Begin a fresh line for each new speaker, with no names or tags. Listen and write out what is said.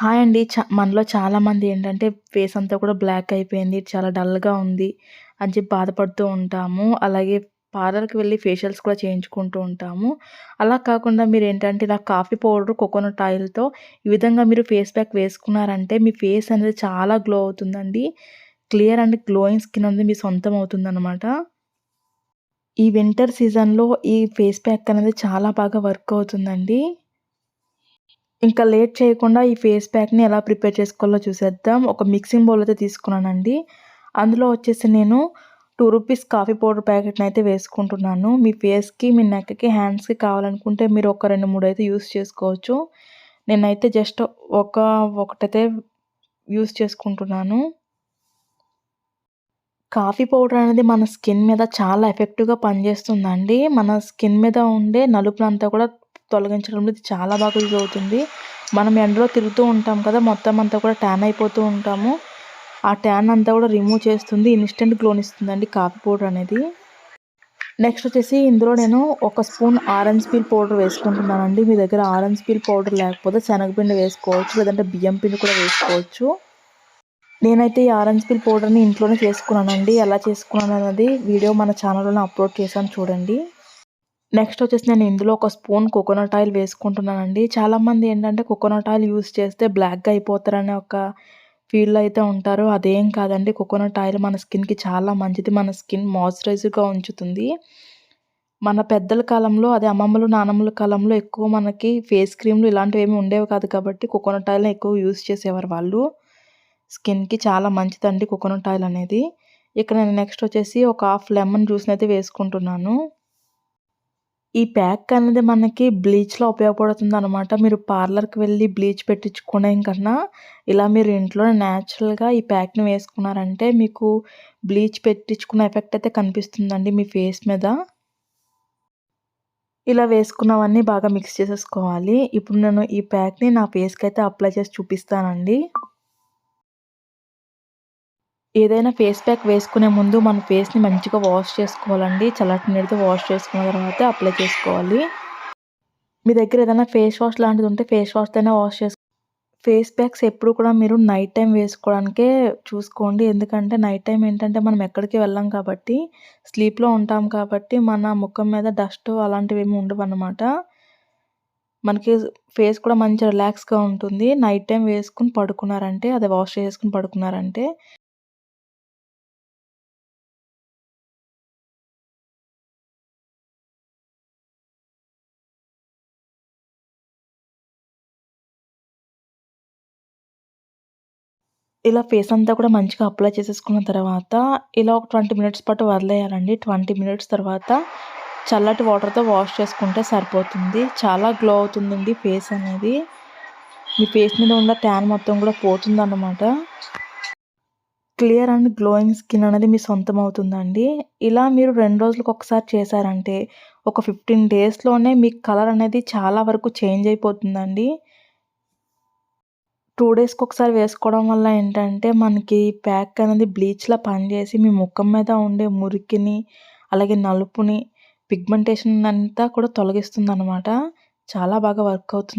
Hi అండి. చ మనలో చాలామంది ఏంటంటే ఫేస్ అంతా కూడా బ్లాక్ అయిపోయింది చాలా డల్గా ఉంది అని చెప్పి బాధపడుతూ ఉంటాము. అలాగే పార్లర్కి వెళ్ళి ఫేషియల్స్ కూడా చేయించుకుంటూ ఉంటాము. అలా కాకుండా మీరు ఏంటంటే ఇలా కాఫీ పౌడర్ కోకోనట్ ఆయిల్తో ఈ విధంగా మీరు ఫేస్ ప్యాక్ వేసుకున్నారంటే మీ ఫేస్ అనేది చాలా గ్లో అవుతుందండి. క్లియర్ అండ్ గ్లోయింగ్ స్కిన్ అనేది మీ సొంతం అవుతుందన్నమాట. ఈ వింటర్ సీజన్లో ఈ ఫేస్ ప్యాక్ అనేది చాలా బాగా వర్క్ అవుతుందండి. ఇంకా లేట్ చేయకుండా ఈ ఫేస్ ప్యాక్ని ఎలా ప్రిపేర్ చేసుకోవాలో చూసేద్దాం. ఒక మిక్సింగ్ బౌల్ అయితే తీసుకున్నానండి. అందులో వచ్చేసి నేను టూ రూపీస్ కాఫీ పౌడర్ ప్యాకెట్ని అయితే వేసుకుంటున్నాను. మీ ఫేస్కి మీ నెక్కి హ్యాండ్స్కి కావాలనుకుంటే మీరు ఒక రెండు మూడు అయితే యూస్ చేసుకోవచ్చు. నేనైతే జస్ట్ ఒక ఒకటైతే యూస్ చేసుకుంటున్నాను. కాఫీ పౌడర్ అనేది మన స్కిన్ మీద చాలా ఎఫెక్టివ్గా పనిచేస్తుందండి. మన స్కిన్ మీద ఉండే నలుపులంతా కూడా తొలగించడంలో ఇది చాలా బాగా యూజ్ అవుతుంది. మనం ఎండలో తిరుగుతూ ఉంటాం కదా మొత్తం అంతా కూడా ట్యాన్ అయిపోతూ ఉంటాము. ఆ ట్యాన్ అంతా కూడా రిమూవ్ చేస్తుంది ఇన్స్టెంట్ గ్లోన్ ఇస్తుందండి కాఫీ పౌడర్ అనేది. నెక్స్ట్ వచ్చేసి ఇందులో నేను ఒక స్పూన్ ఆరెంజ్ పీల్ పౌడర్ వేసుకుంటున్నానండి. మీ దగ్గర ఆరెంజ్ పీల్ పౌడర్ లేకపోతే శనగపిండి వేసుకోవచ్చు లేదంటే బియ్యం పిండి కూడా వేసుకోవచ్చు. నేనైతే ఈ ఆరెంజ్ పీల్ పౌడర్ని ఇంట్లోనే చేసుకున్నానండి. ఎలా చేసుకున్నాను అనేది వీడియో మన ఛానల్లోనే అప్లోడ్ చేశాను చూడండి. నెక్స్ట్ వచ్చేసి నేను ఇందులో ఒక స్పూన్ కోకోనట్ ఆయిల్ వేసుకుంటున్నానండి. చాలామంది ఏంటంటే కోకోనట్ ఆయిల్ యూస్ చేస్తే బ్లాక్గా అయిపోతారనే ఒక ఫీల్ అయితే ఉంటారు. అదేం కాదండి కోకోనట్ ఆయిల్ మన స్కిన్కి చాలా మంచిది. మన స్కిన్ మాయిశ్చరైజర్గా ఉంచుతుంది. మన పెద్దల కాలంలో అదే అమ్మమ్మలు నానమ్మల కాలంలో ఎక్కువ మనకి ఫేస్ క్రీమ్లు ఇలాంటివి ఏమి ఉండేవి కాదు కాబట్టి కోకోనట్ ఆయిల్ని ఎక్కువ యూస్ చేసేవారు వాళ్ళు. స్కిన్కి చాలా మంచిదండి కోకోనట్ ఆయిల్ అనేది. ఇక్కడ నేను నెక్స్ట్ వచ్చేసి ఒక హాఫ్ లెమన్ జ్యూస్ని అయితే వేసుకుంటున్నాను. ఈ ప్యాక్ అనేది మనకి బ్లీచ్‌లో అనమాట మీరు పార్లర్‌కి వెళ్ళి బ్లీచ్ పెట్టించుకునే కన్నా, ఇలా మీరు ఇంట్లో న్యాచురల్‌గా ఈ ప్యాక్‌ని వేసుకున్నారంటే మీకు బ్లీచ్ పెట్టించుకున్న ఎఫెక్ట్ అయితే కనిపిస్తుందండి మీ ఫేస్ మీద. ఇలా వేసుకున్నవన్నీ బాగా మిక్స్ చేసేసుకోవాలి. ఇప్పుడు నేను ఈ ప్యాక్‌ని నా ఫేస్‌కి అయితే అప్లై చేసి చూపిస్తానండి. ఏదైనా ఫేస్ ప్యాక్ వేసుకునే ముందు మన ఫేస్ని మంచిగా వాష్ చేసుకోవాలండి. చల్లటి నీటితో వాష్ చేసుకున్న తర్వాత అప్లై చేసుకోవాలి. మీ దగ్గర ఏదైనా ఫేస్ వాష్ లాంటిది ఉంటే ఫేస్ వాష్తోనే వాష్ చేసుకో ఫేస్ ప్యాక్స్ ఎప్పుడు కూడా మీరు నైట్ టైం వేసుకోవడానికే చూసుకోండి. ఎందుకంటే నైట్ టైం ఏంటంటే మనం ఎక్కడికి వెళ్ళాం కాబట్టి స్లీప్లో ఉంటాం కాబట్టి మన ముఖం మీద డస్ట్ అలాంటివి ఏమి ఉండవు అన్నమాట. మనకి ఫేస్ కూడా మంచి రిలాక్స్గా ఉంటుంది. నైట్ టైం వేసుకుని పడుకున్నారంటే అది వాష్ చేసుకుని పడుకున్నారంటే ఇలా ఫేస్ అంతా కూడా మంచిగా అప్లై చేసేసుకున్న తర్వాత ఇలా ఒక ట్వంటీ మినిట్స్ పాటు వదిలేయాలండి. ట్వంటీ మినిట్స్ తర్వాత చల్లటి వాటర్తో వాష్ చేసుకుంటే సరిపోతుంది. చాలా గ్లో అవుతుందండి ఫేస్ అనేది. మీ ఫేస్ మీద ఉన్న ట్యాన్ మొత్తం కూడా పోతుందన్నమాట. క్లియర్ అండ్ గ్లోయింగ్ స్కిన్ అనేది మీ సొంతం అవుతుందండి. ఇలా మీరు రెండు రోజులకు ఒకసారి చేశారంటే ఒక ఫిఫ్టీన్ డేస్లోనే మీ కలర్ అనేది చాలా వరకు చేంజ్ అయిపోతుందండి. టూ డేస్కి ఒకసారి వేసుకోవడం వల్ల ఏంటంటే మనకి ప్యాక్ అనేది బ్లీచ్లా పనిచేసి మీ ముఖం మీద ఉండే మురికిని అలాగే నలుపుని పిగ్మెంటేషన్ అంతా కూడా తొలగిస్తుంది అనమాట చాలా బాగా వర్క్ అవుతుంది.